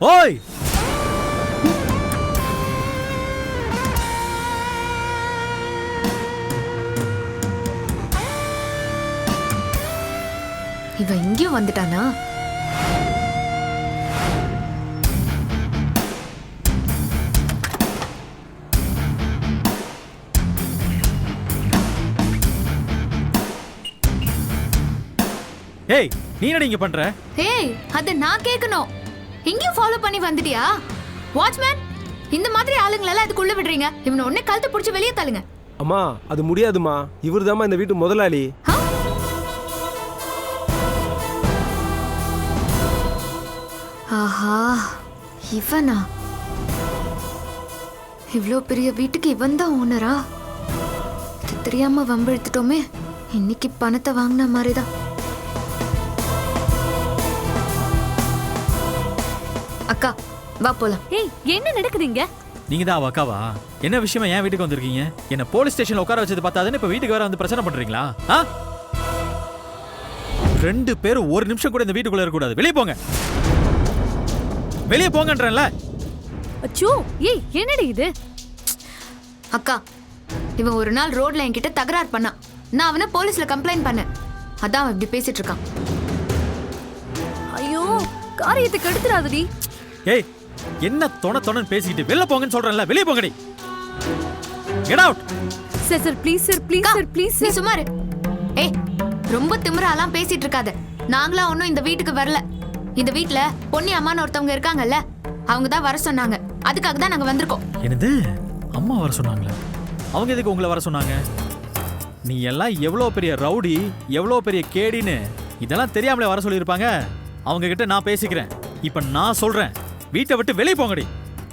ஓய்! இவன் இங்கேயும் வந்துட்டானா? ஏய் நீ என்னடி இங்க பண்ற? ஏய் அத நான் கேட்கணும். இங்கேயும் ஃபாலோ பண்ணி வந்துட்டியா? வாட்ச்மேன் இந்த மாதிரி ஆளுங்களெல்லாம் இதுக்குள்ள விடுறீங்க. இவனை உடனே கழுத்து பிடிச்சி வெளியே தள்ளுங்க. அம்மா அது முடியாதுமா இவர் இந்த வீட்டு முதலாளி? ஆஹா இவனா? இவ்ளோ பெரிய வீட்டுக்கு இவன் தான் ஓனரா இது தெரியாம வம்பிழுத்துட்டோமே. இன்னைக்கு பணத்தை வாங்கின மாதிரி தான் அக்கா வா போலாம். ஏய் என்ன நடக்குதுங்க நீங்க தான் அவ அக்காவா? என்ன விஷயமா ஏன் வீட்டுக்கு வந்திருக்கீங்க? என்ன போலீஸ் ஸ்டேஷன்ல உட்கார வச்சது பார்த்தாதுன்னு இப்ப வீட்டுக்கு வேற வந்து பிரச்சனை பண்றீங்களா? ஆ? ரெண்டு பேரும் ஒரு நிமிஷம் கூட இந்த வீட்டுக்குள்ள இருக்க கூடாது வெளியே போங்க. வெளியே போங்கன்றேன்ல. அச்சோ ஏய் என்னடி இது? அக்கா இவன் ஒரு நாள் ரோட்ல என்கிட்ட தகராறு பண்ணான். நான் அவனை போலீஸ்ல கம்ப்ளைண்ட் பண்ணேன். அதான் அவன் இப்படி பேசிட்டு இருக்கான். ஐயோ காரியத்தை கெடுத்துறாதடி ஏய் என்ன தொண தொணன்னு பேசிக்கிட்டு வெளில போங்கன்னு சொல்றேன்ல வெளியே போங்கடி. Get out sir sir please sir please sir please நீ சார் சும்மா இரு. ஏய் ரொம்ப திமிராலாம் பேசிட்டு இருக்காத நாங்களா ஒன்றும் இந்த வீட்டுக்கு வரல. இந்த வீட்ல பொன்னி அம்மான்னு ஒருத்தவங்க இருக்காங்கல்ல அவங்க தான் வர சொன்னாங்க. அதுக்காக தான் நாங்க வந்திருக்கோம். என்னது? அம்மா வர சொன்னாங்களே? அவங்க எதுக்கு உங்களை வர சொன்னாங்க? நீ எல்லாம் எவ்வளோ பெரிய ரவுடி எவ்வளோ பெரிய கேடின்னு இதெல்லாம் தெரியாமலே வர சொல்லியிருப்பாங்க. அவங்க கிட்ட நான் பேசிக்கிறேன். இப்போ நான் சொல்றேன். வீட்டை விட்டு வெளியே போங்கடி.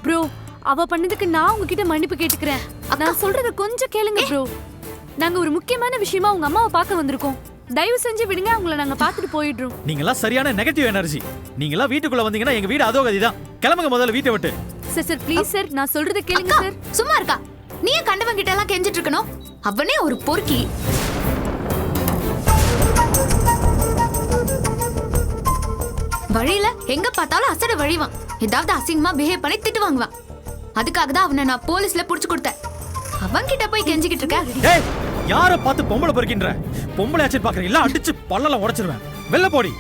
ப்ரோ அவ பண்ணதுக்கு நான் உங்ககிட்ட மன்னிப்பு கேட்டுக்கிறேன். நான் சொல்றத கொஞ்சம் கேளுங்க ப்ரோ. நாங்க ஒரு முக்கியமான விஷயமா உங்க அம்மாவை பார்க்க வந்திருக்கோம். தயவு செஞ்சு விடுங்க அவங்கள நாங்க பார்த்துட்டு போயிடுறோம். நீங்களாம் சரியான நெகட்டிவ் எனர்ஜி நீங்களாம் வீட்டுக்குள்ள வந்தீங்கன்னா எங்க வீடு அதோ கதி தான். கிளம்புங்க முதல்ல வீட்டை விட்டு. சார் சார் ப்ளீஸ் சார் நான் சொல்றத கேளுங்க சார் சும்மா இருக்கா? நீ கண்டவன் கிட்ட எல்லாம் கெஞ்சிட்டு இருக்கணும்? அவனே ஒரு பொறுக்கி. வழியில எங்க பார்த்தாலும் அசட வழிவான். ஏதாவது அசிங்கமா பிஹேவ் பண்ணி திட்டு வாங்குவான் அதுக்காக தான் அவனை நான் போலீஸ்ல புடிச்சு கொடுத்தேன். அவன் கிட்ட போய் கெஞ்சிக்கிட்டு இருக்க ஏய் யார பார்த்து பொம்பளை பொறுக்கின்ற? பொம்பளை ஆச்சு பாக்குறீங்களா அடிச்சு பல்லெல்லாம் உடைச்சிருவேன். வெளில போடி.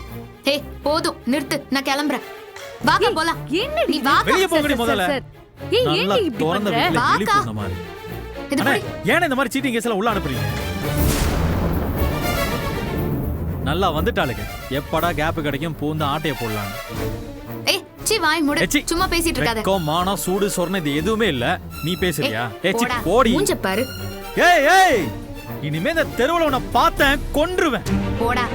ஏய் போதும் நிறுத்து நான் கிளம்புறேன். வாக்கா போலாம். என்னடி நீ வாக்கா. வெளியே போங்கடி முதல்ல. ஏய் ஏன் இப்படி பண்ற? வாக்கா. ஏன் இந்த மாதிரி சீட்டிங் கேஸ் எல்லாம் உள்ள அனுப்புறீங்க? நல்லா வந்துட்டாளுங்க. எப்படா கேப் கிடைக்கும்? பூந்த ஆட்டைய போடலாம் ஏய் சீ வாய் மூடு. ஏச்சி. சும்மா பேசிட்டு இருக்காத. வெக்கம் மானம் சூடு சொரணை இது எதுவுமே இல்ல. நீ பேசுறியா? ஏச்சி போடா. போடி. மூஞ்ச பாரு. ஏய் ஏய். இனிமே இந்த தெருவுல உன்னை பார்த்தேன் கொன்றுவேன். போடா.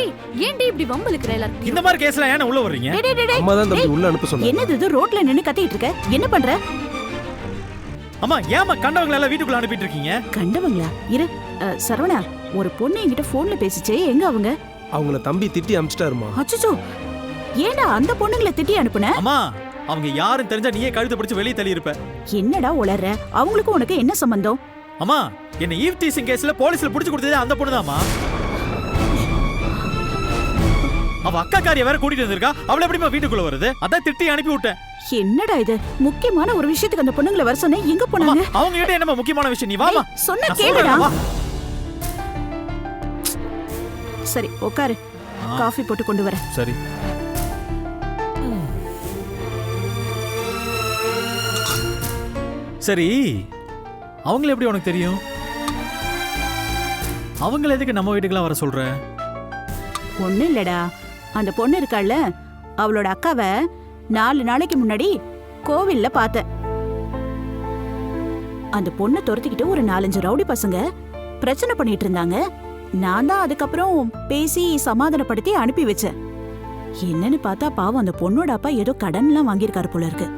ஏய் ஏன்டி இப்படி வம்பளுக்குற எல்லாரும் இந்த மாதிரி கேஸ்ல ஏன் உள்ள வர்றீங்க? டேய், டேய், டேய், டேய். அம்மா தான் தம்பி உள்ள அனுப்ப சொன்னாங்க. என்னது இது? ரோட்ல நின்னு கத்திட்டு இருக்க? என்ன பண்ற? அம்மா ஏமா கண்டவங்களை எல்லாம் வீட்டுக்குள்ள அனுப்பிட்டு இருக்கீங்க? கண்டவங்களா? இரு. அ, சரவணா. ஒரு பொண்ணு என்கிட்ட போன்ல பேசிச்சே எங்க அவங்க? அவங்கள தம்பி திட்டி அமிச்சிட்டாருமா? அச்சச்சோ. ஏன்டா அந்த பொண்ணுங்களை திட்டி அனுப்புன? அம்மா அவங்க யாரும் தெரிஞ்சா நீயே கழுத்தை பிடிச்சு வெளியே தள்ளி இருப்ப என்னடா உளர்ற? அவங்களுக்கும் உனக்கு என்ன சம்பந்தம்? அம்மா என்ன ஈவ் டீசிங் கேஸ்ல போலீஸ்ல புடிச்சு கொடுத்ததே அந்த பொண்ணுதாம்மா. அவ அக்கா காரிய வேற கூட்டிட்டு வந்திருக்கா. அவள எப்படிமா வீட்டுக்குள்ள வருது? அதான் திட்டி அனுப்பி விட்டேன் என்னடா இது? முக்கியமான ஒரு விஷயத்துக்கு அந்த பொண்ணுங்களை வர சொன்னேன். எங்க போனாங்க? அவங்க கிட்ட என்னமா முக்கியமான விஷயம்? நீ வாமா சொன்னா கேளுடா. சரி உட்காரு. காஃபி போட்டு கொண்டு வரேன். சரி. சரி அவங்கள எப்படி உனக்கு தெரியும்? அவங்கள எதுக்கு நம்ம வீட்டுக்கெல்லாம் வர சொல்ற? ஒண்ணும் இல்லடா. அந்த பொண்ணு இருக்காள்ல அவளோட அக்காவை நாலு நாளைக்கு முன்னாடி கோவில்ல பார்த்தேன். அந்த பொண்ணை துரத்திக்கிட்டு ஒரு நாலஞ்சு ரவுடி பசங்க பிரச்சனை பண்ணிட்டு இருந்தாங்க. நான் தான் அதுக்கப்புறம் பேசி சமாதானப்படுத்தி அனுப்பி வச்சேன். என்னன்னு பார்த்தா பாவம் அந்த பொண்ணோட அப்பா ஏதோ கடன்லாம் வாங்கியிருக்காரு போல இருக்கு.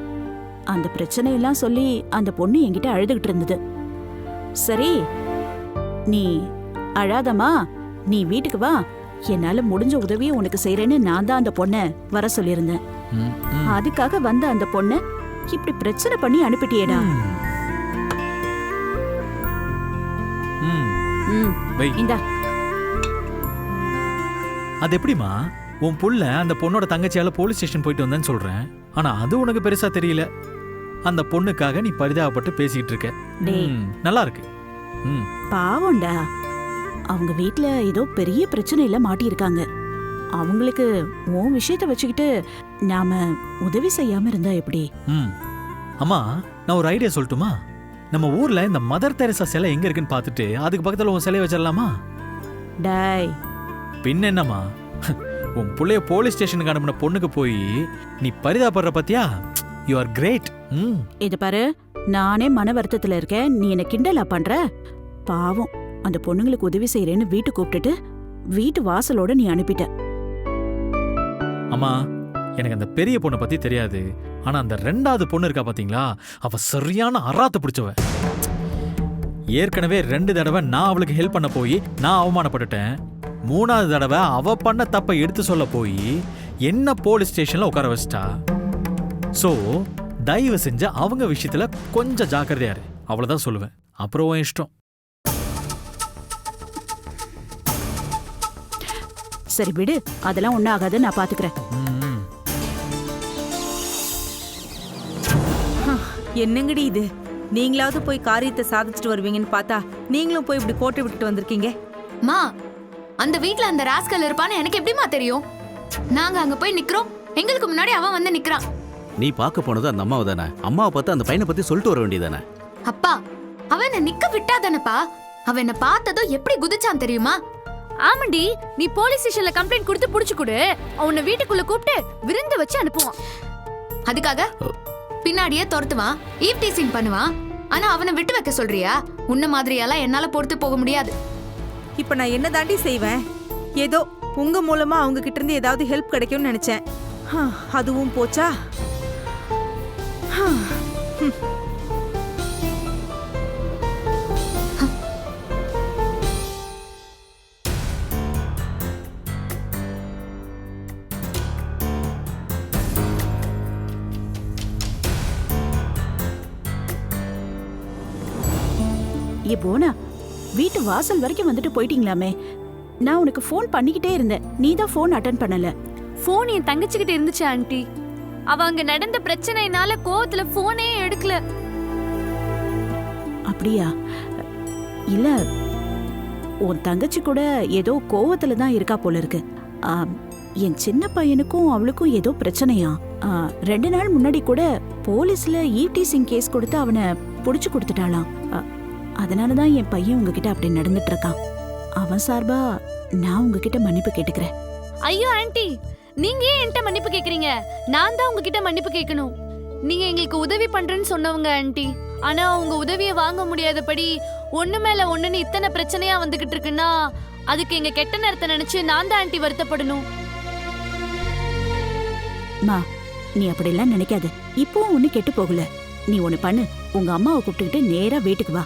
அந்த பிரச்சனையெல்லாம் சொல்லி அந்த பொண்ணு என்கிட்ட அழுதுகிட்டு இருந்தது. சரி நீ அழாதம்மா நீ வீட்டுக்கு வா என்னால முடிஞ்ச உதவியை உனக்கு செய்யறேன்னு நான் தான் அந்த பொண்ணை வர சொல்லியிருந்தேன். அதுக்காக வந்த அந்த பொண்ணை இப்படி பிரச்சனை பண்ணி அனுப்பிட்டியேடா. ம். ம். வை. இந்தா. அது எப்படிமா உன் புள்ள அந்த பொண்ணோட தங்கச்சியால போலீஸ் ஸ்டேஷன் போயிட்டு வந்தேன்னு சொல்றேன். ஆனா அது உனக்கு பெருசா தெரியல. அந்த பொண்ணுக்காக நீ பரிதாபப்பட்டு பேசிட்டு இருக்க. டேய். ம், நல்லா இருக்கு. ம். பாவம்டா. அவங்க வீட்ல ஏதோ பெரிய பிரச்சனையில மாட்டியிருக்காங்க. அவங்களுக்கு உன் விஷயத்த வச்சுக்கிட்டு நாம உதவி செய்யாம இருந்தா எப்படி? ம். அம்மா நான் ஒரு ஐடியா சொல்லட்டுமா? நம்ம ஊர்ல இந்த மதர் தெரசா சிலை எங்க இருக்குன்னு பார்த்துட்டு அதுக்கு பக்கத்துல உன் சிலையை வச்சிடலாமா? டாய். பின்ன என்னம்மா உன் புள்ளைய போலீஸ் ஸ்டேஷனுக்கு அனுப்பின பொண்ணுக்கு போய் நீ பரிதாபப்படுற பத்தியா? யூ ஆர் கிரேட் ம். இத பாரு நானே மன வருத்தத்துல இருக்கேன். நீ என்ன கிண்டலா பண்ற? பாவம் அந்த பொண்ணுங்களுக்கு உதவி செய்யறேன்னு வீட்டு கூப்பிட்டுட்டு வீட்டு வாசலோட நீ அனுப்பிட்ட. அம்மா எனக்கு அந்த பெரிய பொண்ணை பத்தி தெரியாது. ஆனா அந்த ரெண்டாவது பொண்ணு இருக்கா பாத்தீங்களா? அவ சரியான அராத்து பிடிச்சவ. ஏற்கனவே ரெண்டு தடவை நான் அவளுக்கு ஹெல்ப் பண்ண போய் நான் அவமானப்பட்டுட்டேன். மூணாவது தடவை அவ பண்ண தப்பை எடுத்து சொல்ல போய் என்ன போலீஸ் ஸ்டேஷன்ல உட்கார வச்சிட்டா? சோ தயவு செஞ்சு அவங்க விஷயத்துல கொஞ்சம் ஜாக்கிரதையா இரு. அவ்வளவுதான் சொல்லுவேன். அப்புறம் இஷ்டம். சரி விடு. அதெல்லாம் ஒண்ணும் ஆகாது நான் பாத்துக்கிறேன். ம், என்னங்கடி இது? நீங்களாவது போய் காரியத்தை சாதிச்சுட்டு வருவீங்கன்னு பார்த்தா நீங்களும் போய் இப்படி போட்டு விட்டுட்டு வந்திருக்கீங்க. மா அந்த வீட்ல அந்த ராஸ்கல் இருப்பான்னு எனக்கு எப்படிமா தெரியும்? நாங்க அங்க போய் நிக்கிறோம். எங்களுக்கு முன்னாடி அவன் வந்து நிக்கிறான். நீ பார்க்க போனது அந்த அம்மாவை தானே? அம்மாவை பார்த்து அந்த பையனை பத்தி சொல்லிட்டு வர வேண்டியதானே அப்பா அவன் என்ன நிக்க விட்டாதானப்பா அவன் என்ன பார்த்ததும் எப்படி குதிச்சான் தெரியுமா? ஆமாண்டி நீ போலீஸ் ஸ்டேஷன்ல கம்ப்ளைண்ட் கொடுத்து புடிச்சு கொடு. அவனை வீட்டுக்குள்ள கூப்பிட்டு விருந்து வச்சு அனுப்புவான். அதுக்காக பின்னாடியே துரத்துவான் ஈவ் டீசிங் பண்ணுவான். ஆனா அவனை விட்டு வைக்க சொல்றியா? உன்ன மாதிரியெல்லாம் என்னால பொறுத்து போக முடியாது. இப்ப நான் என்ன தாண்டி செய்வேன்? ஏதோ உங்க மூலமா அவங்க கிட்ட இருந்து ஏதாவது ஹெல்ப் கிடைக்கும்னு நினைச்சேன். ஹ, அதுவும் போச்சா? ஹ, ம். வீட்டு வாசல் வரைக்கும் வந்துட்டு போயிட்டீங்களாமே. நான் உனக்கு ஃபோன் பண்ணிக்கிட்டே இருந்தேன். நீ தான் ஃபோன் அட்டன் பண்ணல. போன் என் தங்கச்சிக்கிட்ட இருந்துச்சு ஆண்டி அவ அங்க நடந்த பிரச்சனைனால கோவத்துல போனே எடுக்கல. அப்படியா? இல்ல உன் தங்கச்சி கூட ஏதோ கோவத்துல தான் இருக்கா போல இருக்கு. ஆம், என் சின்ன பையனுக்கும் அவளுக்கும் ஏதோ பிரச்சனையா? ஆ, ரெண்டு நாள் முன்னாடி கூட போலீஸ்ல ஈவ்டீசிங் கேஸ் கொடுத்து அவனை புடிச்சு கொடுத்துட்டாளாம். ஆ, அதனாலதான் என் பையன் உங்ககிட்ட அப்படி நடந்துட்டு இருக்கான் அவன் சார்பா நான் உங்ககிட்ட மன்னிப்பு கேட்டுக்கிறேன். ஐயோ ஆண்டி நீங்க ஏன் என்கிட்ட மன்னிப்பு கேக்குறீங்க? நான் தான் உங்ககிட்ட மன்னிப்பு கேட்கணும். நீங்க எங்களுக்கு உதவி பண்றேன்னு சொன்னவங்க ஆண்டி. ஆனா உங்க உதவியை வாங்க முடியாதபடி ஒண்ணு மேல ஒண்ணுன்னு இத்தனை பிரச்சனையா வந்துகிட்டு இருக்குன்னா அதுக்கு எங்க கெட்ட நேரத்தை நினைச்சு நான் தான் ஆண்டி வருத்தப்படணும். மா நீ அப்படிலாம் நினைக்காத. இப்பவும் ஒண்ணு கெட்டு போகல. நீ ஒண்ணு பண்ணு. உங்க அம்மாவை கூப்பிட்டுக்கிட்டு நேரா வீட்டுக்கு வா.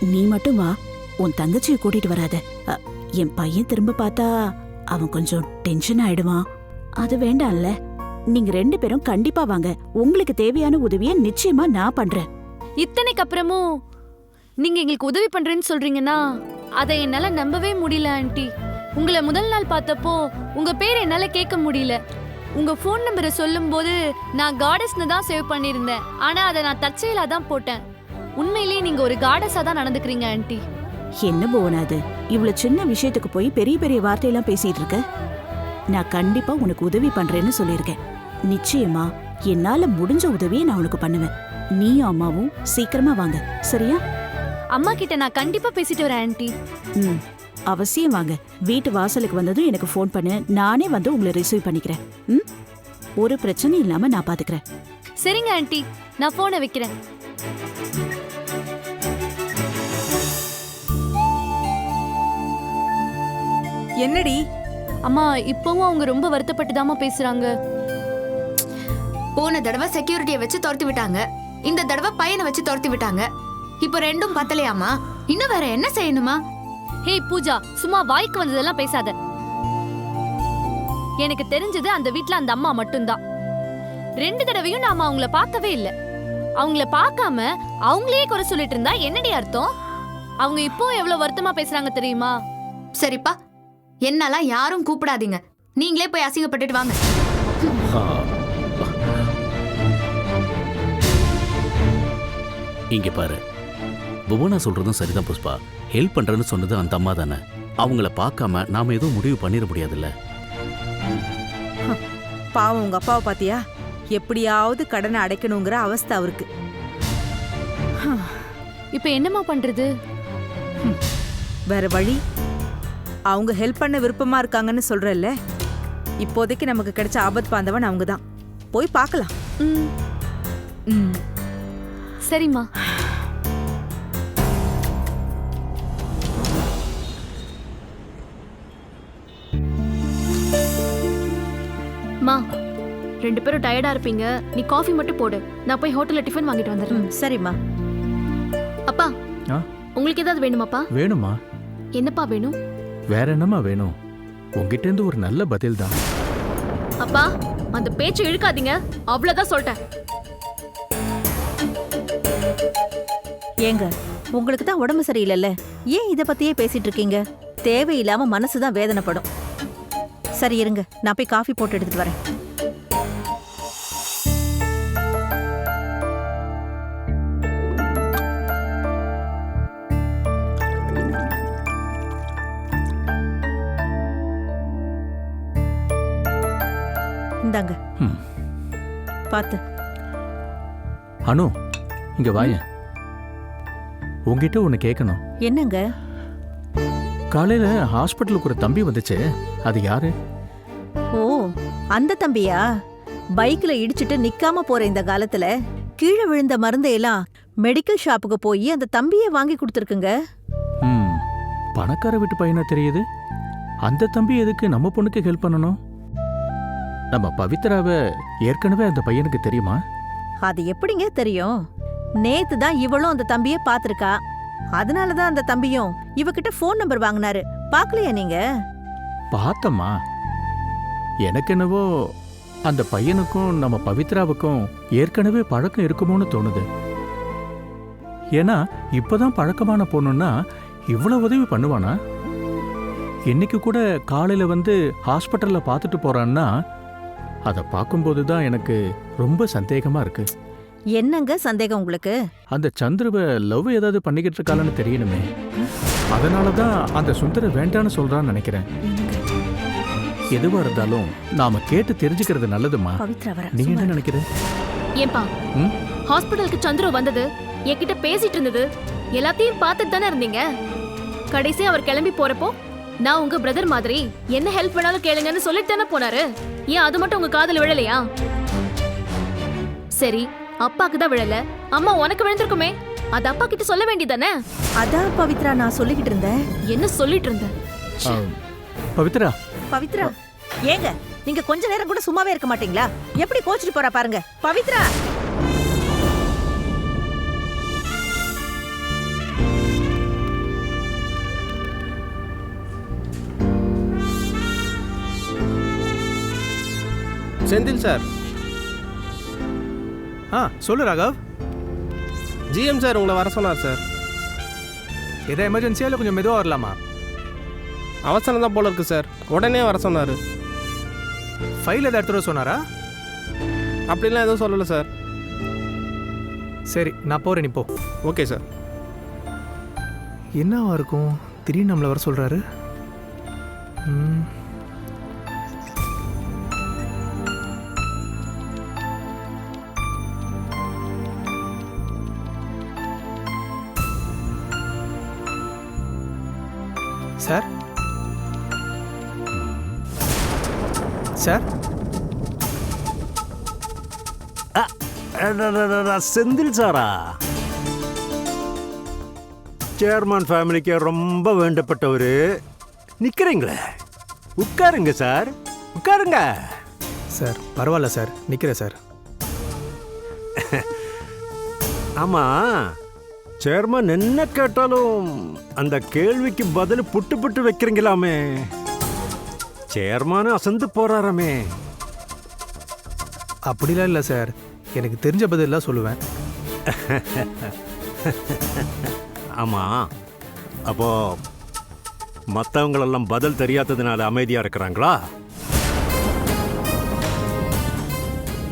நீ மட்டும் வா. உன் தங்கச்சியை கூட்டிட்டு வராத. அ, என் பையன் திரும்ப பார்த்தா அவன் கொஞ்சம் டென்ஷன் ஆயிடுவான். அது வேண்டாம்ல. நீங்க ரெண்டு பேரும் கண்டிப்பா வாங்க. உங்களுக்கு தேவையான உதவியை நிச்சயமா நான் பண்றேன். இத்தனைக்கு அப்புறமும் நீங்க எங்களுக்கு உதவி பண்றேன்னு சொல்றீங்கன்னா அதை என்னால நம்பவே முடியல ஆண்டி. உங்களை முதல் நாள் பார்த்தப்போ உங்க பேர் என்னால கேட்க முடியல. உங்க ஃபோன் நம்பரை சொல்லும்போது நான் காடஸ்னு தான் சேவ் பண்ணியிருந்தேன். ஆனா அதை நான் தற்செயலா தான் போட்டேன். உண்மையிலேயே நீங்க ஒரு காடஸா தான் நடந்துக்கிறீங்க ஆண்டி என்ன போனா அது? இவ்வளவு சின்ன விஷயத்துக்கு போய் பெரிய பெரிய வார்த்தையெல்லாம் பேசிட்டு இருக்க? நான் கண்டிப்பா உனக்கு உதவி பண்றேன்னு சொல்லியிருக்கேன். நிச்சயமா என்னால முடிஞ்ச உதவியை நான் உனக்கு பண்ணுவேன். நீயும் அம்மாவும் சீக்கிரமா வாங்க சரியா? அம்மா கிட்ட நான் கண்டிப்பா பேசிட்டு வரேன் ஆண்டி ம் அவசியம் வாங்க. வீட்டு வாசலுக்கு வந்ததும் எனக்கு ஃபோன் பண்ணு. நானே வந்து உங்களை ரிசீவ் பண்ணிக்கிறேன். ம்? ஒரு பிரச்சனையும் இல்லாம நான் பாத்துக்கிறேன். சரிங்க ஆண்டி நான் போனை வைக்கிறேன். என்னடி? அம்மா இப்பவும் அவங்க ரொம்ப வருத்தப்பட்டு பேசுறாங்க. போன தடவை செக்யூரிட்டியை வச்சு துரத்தி விட்டாங்க. இந்த தடவை பையனை வச்சு துரத்தி விட்டாங்க. இப்போ ரெண்டும் பத்தலையாமா இன்னும் வேற என்ன செய்யணுமா? ஹே பூஜா சும்மா வாய்க்கு வந்ததெல்லாம் பேசாத. எனக்கு தெரிஞ்சது அந்த வீட்ல அந்த அம்மா மட்டும்தான். ரெண்டு தடவையும் நாம அவங்கள பார்க்கவே இல்ல. அவங்கள பார்க்காம அவங்களே குறை சொல்லிட்டு இருந்தா என்னடி அர்த்தம்? அவங்க இப்போ எவ்வளவு வருத்தமா பேசுறாங்க தெரியுமா? சரிப்பா என்னெல்லாம் யாரும் கூப்பிடாதீங்க. நீங்களே போய் அசிங்கப்பட்டுட்டு வாங்க. இங்க பாரு. புவனா சொல்றதும் சரிதான் புஷ்பா. ஹெல்ப் பண்றேன்னு சொன்னது அந்த அம்மா தானே. அவங்கள பார்க்காம நாம எதுவும் முடிவு பண்ணிட முடியாதுல்ல. பாவம் உங்க அப்பாவை பாத்தியா? எப்படியாவது கடனை அடைக்கணுங்கிற அவஸ்தை அவருக்கு. இப்ப என்னம்மா பண்றது? வேற வழி? அவங்க ஹெல்ப் பண்ண விருப்பமா இருக்காங்கன்னு சொல்றல்ல? இப்போதைக்கு நமக்கு கிடைச்ச ஆபத் பாந்தவன் அவங்க தான் போய் பார்க்கலாம். ம், ம். சரிம்மா. மா ரெண்டு பேரும் டயர்டா இருப்பீங்க. நீ காஃபி மட்டும் போடு. நான் போய் ஹோட்டல்ல டிஃபன் வாங்கிட்டு வந்துடுறேன். சரிம்மா. அப்பா? உங்களுக்கு ஏதாவது வேணுமாப்பா? வேணுமா? என்னப்பா வேணும்? வேற என்னம்மா வேணும்? உங்ககிட்ட இருந்து ஒரு நல்ல பதில் தான். அப்பா அந்த பேச்சை இழுக்காதீங்க. அவ்வளவுதான் சொல்லிட்டேன். ஏங்க உங்களுக்கு தான் உடம்பு சரியில்லைல்ல? ஏன் இத பத்தியே பேசிட்டு இருக்கீங்க? தேவையில்லாம மனசு தான் வேதனைப்படும். சரி இருங்க. நான் போய் காஃபி போட்டு எடுத்துட்டு வரேன். பார்த்து. அனு இங்க வாயேன். உங்ககிட்ட ஒன்று கேட்கணும் என்னங்க? காலையில ஹாஸ்பிட்டலுக்கு ஒரு தம்பி வந்துச்சு. அது யாரு? ஓ அந்த தம்பியா? பைக்ல இடிச்சிட்டு நிக்காம போற இந்த காலத்துல கீழே விழுந்த மருந்தையெல்லாம் மெடிக்கல் ஷாப்புக்கு போய் அந்த தம்பியே வாங்கி கொடுத்துருக்குங்க. ம் பணக்கார வீட்டு பையனா தெரியுது? அந்த தம்பி எதுக்கு நம்ம பொண்ணுக்கு ஹெல்ப் பண்ணணும்? நம்ம பவித்ராவை ஏற்கனவே அந்த பையனுக்கு தெரியுமா? அது எப்படிங்க தெரியும்? நேத்து தான் இவளும் அந்த தம்பிய பாத்திருக்கா அதனால தான் அந்த தம்பியும் இவகிட்ட ஃபோன் நம்பர் வாங்கினாரு. பாக்கலையா நீங்க? பார்த்தம்மா. எனக்கு என்னவோ அந்த பையனுக்கும் நம்ம பவித்ராவுக்கும் ஏற்கனவே பழக்கம் இருக்குமோன்னு தோணுது. ஏன்னா இப்பதான் பழக்கமான பொண்ணுன்னா இவ்வளவு உதவி பண்ணுவானா? இன்னைக்கு கூட காலையில வந்து ஹாஸ்பிட்டல்ல பார்த்துட்டு போறான்னா அதை பார்க்கும்போது தான் எனக்கு ரொம்ப சந்தேகமா இருக்கு. என்னங்க சந்தேகம் உங்களுக்கு? அந்த சந்துருவை லவ் ஏதாவது பண்ணிக்கிட்டு இருக்காளன்னு தெரியணுமே. அதனால தான் அந்த சுந்தர வேண்டான்னு சொல்றான்னு நினைக்கிறேன். எதுவா இருந்தாலும் நாம கேட்டு தெரிஞ்சுக்கிறது நல்லதுமா? பவித்ரா வர நீங்க என்ன நினைக்கிற? ஏன்பா? ஹாஸ்பிட்டலுக்கு சந்துரு வந்தது. என்கிட்ட பேசிட்டு இருந்தது. எல்லாத்தையும் பார்த்துட்டு தானே இருந்தீங்க? கடைசி அவர் கிளம்பி போறப்போ நான் உங்க பிரதர் மாதிரி என்ன ஹெல்ப் வேணாலும் கேளுங்கன்னு சொல்லிட்டு தானே போனாரு. ஏன் அது மட்டும் உங்க காதுல விழலையா? சரி அப்பாக்கு தான் விழல. அம்மா உனக்கு விழுந்திருக்குமே. அது அப்பா கிட்ட சொல்ல வேண்டியதானே அதான் பவித்ரா நான் சொல்லிக்கிட்டு இருந்தேன். என்ன சொல்லிட்டு இருந்த? ஆ, பவித்ரா? பவித்ரா ஏங்க நீங்க கொஞ்ச நேரம் கூட சும்மாவே இருக்க மாட்டீங்களா? எப்படி கோச்சிட்டு போறா பாருங்க. பவித்ரா! செந்தில் சார். ஆ சொல்லு ராகவ். ஜிஎம் சார் உங்களை வர சொன்னார் சார். எதா எமர்ஜென்சியா இல்லை கொஞ்சம் மெதுவாக வரலாமா? அவசரம் தான் போல இருக்கு சார். உடனே வர சொன்னார். ஃபைல் எதாவது எடுத்துகிட்டு வர சொன்னாரா? அப்படிலாம் எதுவும் சொல்லலை சார். சரி நான் போகிறேன் நீ போ. Okay sir. என்னவா இருக்கும்? திடீர்னு நம்மளை வர சொல்கிறாரு ம். சார்? சார்? செந்தில் சாரா. சேர்மான் ஃபேமிலிக்கு ரொம்ப வேண்டப்பட்டவர். நிக்கிறீங்களே? உட்காருங்க சார். உட்காருங்க. சார் பரவாயில்ல சார். நிற்கிறேன் சார். ஆமா. சேர்மன் என்ன கேட்டாலும் அந்த கேள்விக்கு பதில் புட்டு புட்டு வைக்கிறீங்களாமே. சேர்மான் அசந்து போறாராமே. அப்படிலாம் இல்லை சார் எனக்கு தெரிஞ்ச பதிலாம் சொல்லுவேன். ஆமா. அப்போ மற்றவங்களெல்லாம் பதில் தெரியாததுனால அமைதியா இருக்கிறாங்களா?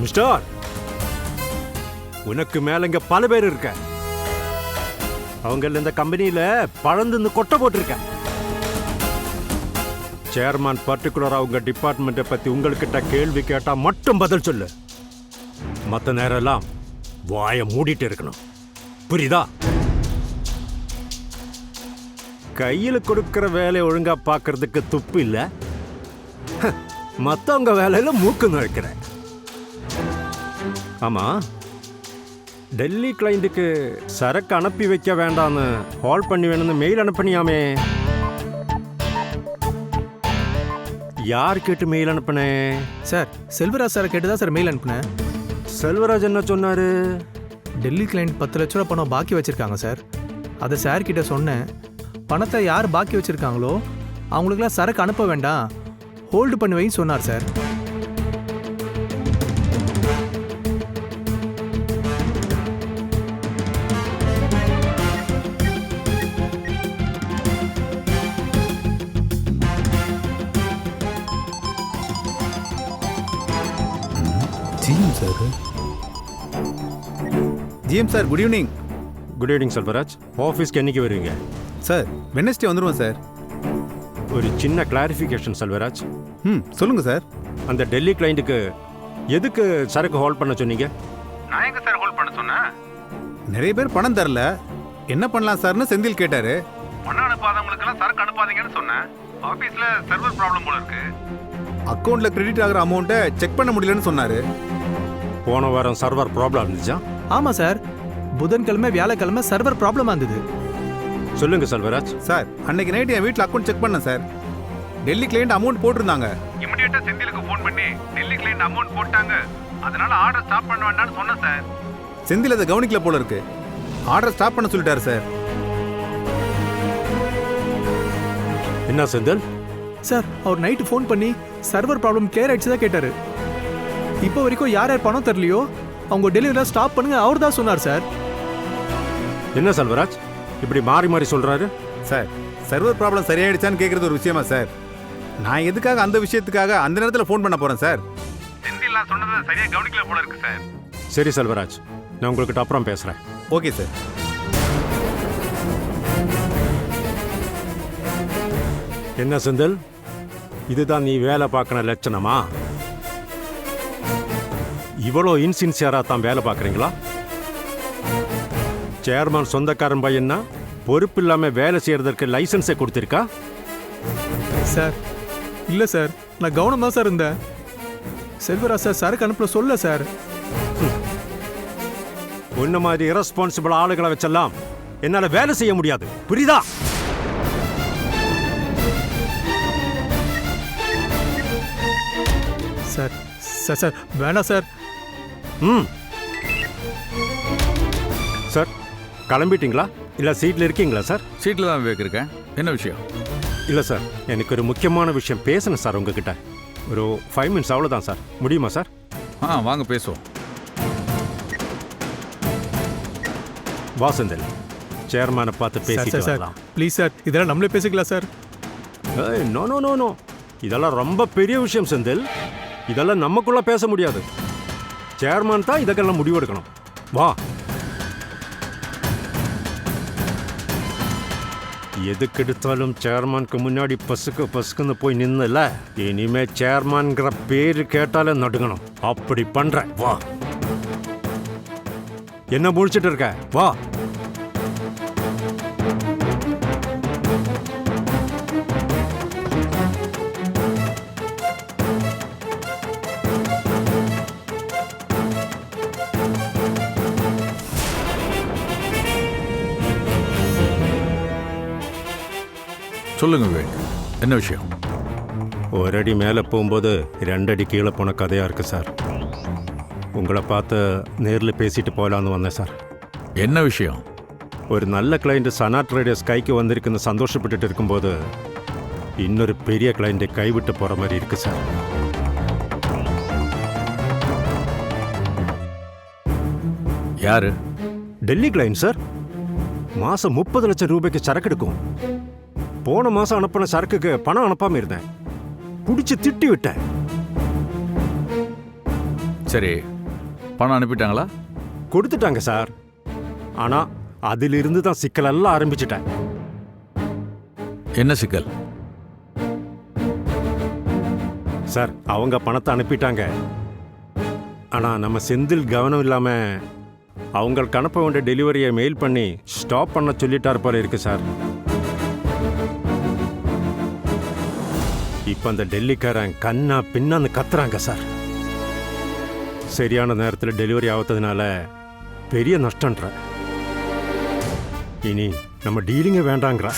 மிஸ்டர் உனக்கு மேல இங்க பல பேர் இருக்க. அவங்கள இந்த கம்பெனியில பழந்து கொட்டை போட்டிருக்கேன். சேர்மேன் பர்டிகுலராக உங்கள் டிபார்ட்மெண்ட்டை பற்றி உங்கள்கிட்ட கேள்வி கேட்டால் மட்டும் பதில் சொல்லு. மற்ற நேரம் எல்லாம் வாயை மூடிட்டு இருக்கணும். புரியுதா? கையில் கொடுக்கிற வேலையை ஒழுங்காக பார்க்கறதுக்கு துப்பு இல்லை. மற்றவங்க வேலையில் மூக்கு நுழைக்கிறேன் ஆமாம் டெல்லி கிளைண்ட்டுக்கு சரக்கு அனுப்பி வைக்க வேண்டாம்னு கால் பண்ணி வேணும்னு மெயில் அனுப்பினியாமே. யார் கேட்டு மெயில் அனுப்புனே? சார் செல்வராஜ் சாரை கேட்டு தான் சார் மெயில் அனுப்புனேன். செல்வராஜ் என்ன சொன்னாரு? டெல்லி கிளைண்ட் பத்து லட்ச ரூபா பணம் பாக்கி வச்சிருக்காங்க சார். அதை சார் கிட்ட சொன்னேன். பணத்தை யார் பாக்கி வச்சிருக்காங்களோ அவங்களுக்குலாம் சரக்கு அனுப்ப வேண்டாம். ஹோல்டு பண்ணி வைன்னு சொன்னார் sir. GM sir good evening. Good evening Selvaraj ஆஃபீஸ்க்கு என்னைக்கு வருவீங்க? சார் வெனஸ்டே வந்துருவோம் சார். ஒரு சின்ன கிளாரிஃபிகேஷன் செல்வராஜ் ம் சொல்லுங்க சார். அந்த டெல்லி கிளைண்ட்டுக்கு எதுக்கு சரக்கு ஹோல்ட் பண்ண சொன்னீங்க? நான் எங்க சார் ஹோல்ட் பண்ண சொன்னேன்? நிறைய பேர் பணம் தரல. என்ன பண்ணலாம் சார்னு செந்தில் கேட்டாரு. பணம் அனுப்பாதவங்களுக்கெல்லாம் சரக்கு அனுப்பாதீங்கன்னு சொன்னேன். ஆபீஸ்ல சர்வர் ப்ராப்ளம் போல இருக்கு. அக்கவுண்ட்ல கிரெடிட் ஆகிற அமௌண்ட்டை செக் பண்ண முடியலன்னு சொன்னாரு. போன வாரம் சர்வர் ப்ராப்ளம் இருந்துச்சா? ஆமாம் சார். புதன்கிழமை வியாழக்கிழமை சர்வர் ப்ராப்ளமாக இருந்தது. சொல்லுங்க செல்வராஜ். சார் அன்னைக்கு நைட் என் வீட்டில் அக்கௌண்ட் செக் பண்ணேன் சார். டெல்லி கிளைண்ட் அமௌண்ட் போட்டிருந்தாங்க. இமிடியேட்டா செந்திலுக்கு ஃபோன் பண்ணி டெல்லி கிளைண்ட் அமௌண்ட் போட்டாங்க. அதனால ஆர்டர் ஸ்டாப் பண்ண வேண்டாம்னு சொன்னேன் சார். செந்தில் அதை கவனிக்கல போல இருக்கு. ஆர்டர் ஸ்டாப் பண்ண சொல்லிட்டாரு சார். என்ன செந்தில்? சார் அவர் நைட்டு ஃபோன் பண்ணி சர்வர் ப்ராப்ளம் கிளியர் ஆயிடுச்சு தான் கேட்டாரு. இப்போ வரைக்கும் யார் யார் பணம் தரலையோ அவங்க டெலிவரிலாம் ஸ்டாப் பண்ணுங்க. அவர் தான் சொன்னார் சார் என்ன செல்வராஜ்? இப்படி மாறி மாறி சொல்றாரு? சார் சர்வர் ப்ராப்ளம் சரியாயிடுச்சான்னு கேட்குறது ஒரு விஷயமா சார் நான் எதுக்காக அந்த விஷயத்துக்காக அந்த நேரத்தில் ஃபோன் பண்ண போகிறேன் சார் நான் சொன்னதை சரியாக கவனிக்கல போல இருக்கு சார் சரி செல்வராஜ். நான் உங்கள்கிட்ட அப்புறம் பேசுறேன். ஓகே சார் என்ன செந்தில்? இதுதான் நீ வேலை பார்க்கற லட்சணமா? இவ்வளோ இன்சின்சியரா தான் வேலை பார்க்குறீங்களா? சேர்மன் சொந்தக்காரன் பையன்னா பொறுப்பு இல்லாம வேலை செய்யறதற்கு லைசன்ஸை கொடுத்திருக்கா? சார் இல்லை சார் நான் கவனம் தான் சார் இருந்தேன். செல்வராஜ் சார் சரக்கு அனுப்பல சொல்ல சார் உன்ன மாதிரி இரஸ்பான்சிபிள் ஆளுகளை வச்செல்லாம் என்னால வேலை செய்ய முடியாது. புரியுதா? சார் சார் சார் வேணாம் சார் ம். சார் கிளம்பிட்டீங்களா? இல்ல சீட்ல இருக்கீங்களா சார்? சீட்டில் தான் விவேக் இருக்கேன். என்ன விஷயம்? இல்ல சார் எனக்கு ஒரு முக்கியமான விஷயம் பேசணும் சார் உங்ககிட்ட. ஒரு ஃபைவ் மினிட்ஸ் அவ்வளோதான் சார். முடியுமா சார்? ஆ வாங்க பேசுவோம். வாசந்தல் சேர்மனை பார்த்து பேசிட்டு சார் சார். வரலாம். ப்ளீஸ் சார் இதெல்லாம் நம்மளே பேசிக்கலாம் சார். ஏய் நோ நோ நோ நோ இதெல்லாம் ரொம்ப பெரிய விஷயம் செந்தில். இதெல்லாம் நமக்குள்ள பேச முடியாது. சேர்மன் தான் இதற்கெல்லாம் முடிவெடுக்கணும். வா. எதுக்கெடுத்தாலும் சேர்மனுக்கு முன்னாடி பசுக்கு பசுக்குன்னு போய் நின்னல? இனிமே சேர்மன்கிற பேரு கேட்டாலே நடுங்கணும். அப்படி பண்ற. வா. என்ன முடிச்சிட்டு இருக்க? வா. சொல்லுங்க விவேக் என்ன விஷயம்? ஒரு அடி மேலே போகும்போது ரெண்டடி கீழே போன கதையாக இருக்கு சார். உங்களை பார்த்து நேரில் பேசிட்டு போகலான்னு வந்தேன் சார். என்ன விஷயம்? ஒரு நல்ல கிளைண்ட் சனா ட்ரேடர்ஸ் கைக்கு வந்திருக்குன்னு சந்தோஷப்பட்டுட்டு இருக்கும்போது இன்னொரு பெரிய கிளைண்ட்டை கைவிட்டு போகிற மாதிரி இருக்கு சார். யாரு? Delhi client sir. மாதம் முப்பது லட்சம் ரூபாய்க்கு சரக்கு எடுக்கும். போன மாதம் அனுப்பின சரக்குக்கு பணம் அனுப்பாமல் இருந்தேன். பிடிச்சி திட்டி விட்டேன். சரி பணம் அனுப்பிட்டாங்களா? கொடுத்துட்டாங்க சார். ஆனா அதிலிருந்து தான் சிக்கலெல்லாம் ஆரம்பிச்சிட்டேன். என்ன சிக்கல்? சார் அவங்க பணத்தை அனுப்பிட்டாங்க. ஆனா நம்ம செந்தில் கவனம் இல்லாம அவங்களுக்கு அனுப்ப வேண்டிய டெலிவரியை மெயில் பண்ணி ஸ்டாப் பண்ண சொல்லிட்டார் போல இருக்கு சார். இப்போ அந்த டெல்லிக்காரன் கண்ணா பின்னான்னு கத்துறாங்க சார். சரியான நேரத்தில் டெலிவரி ஆகாததுனால பெரிய நஷ்டன்ற இனி நம்ம டீலிங்கே வேண்டாங்கிறா.